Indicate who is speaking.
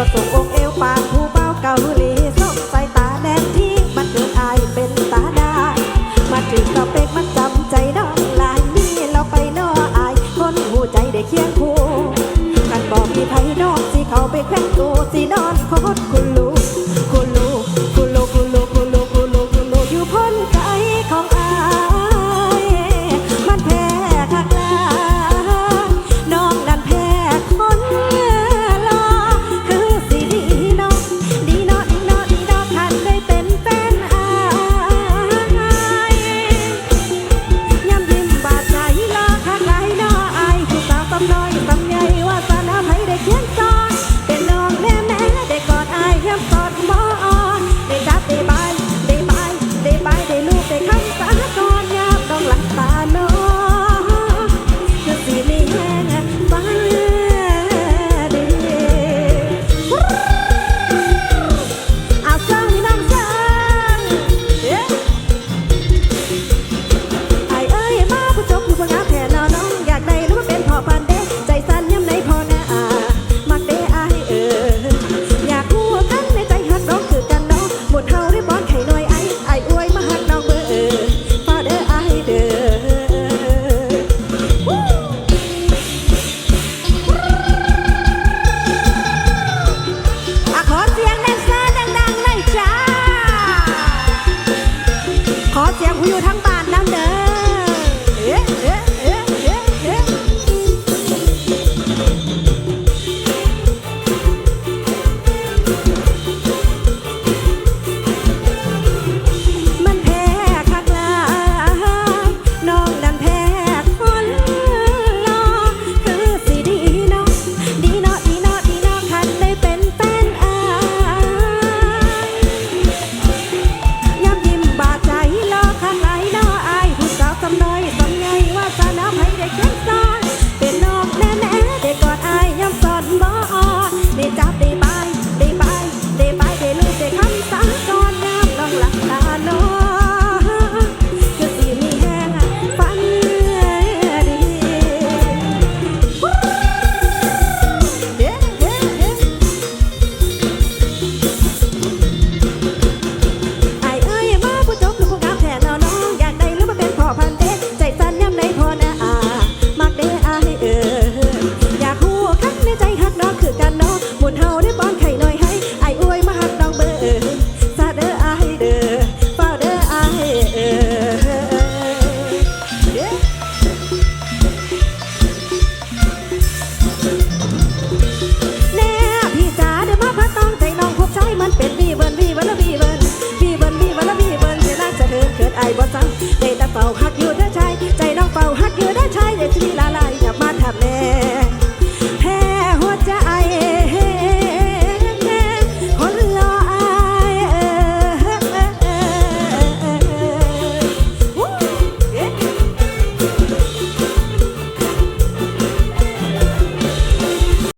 Speaker 1: วดสูงองเอวปากผู้เบ้าเกาหลีส่องสายตาแดงที่มันเกิดอายเป็นตาดามาถึงก็เป็นมันจำใจน้องลายนี่เราไปนออายคนหูใจได้เคียงคู่กันบอกมีไพน้องสิเขาไปแข่งตัวสินอนโคตรคุณลูกคุณลูก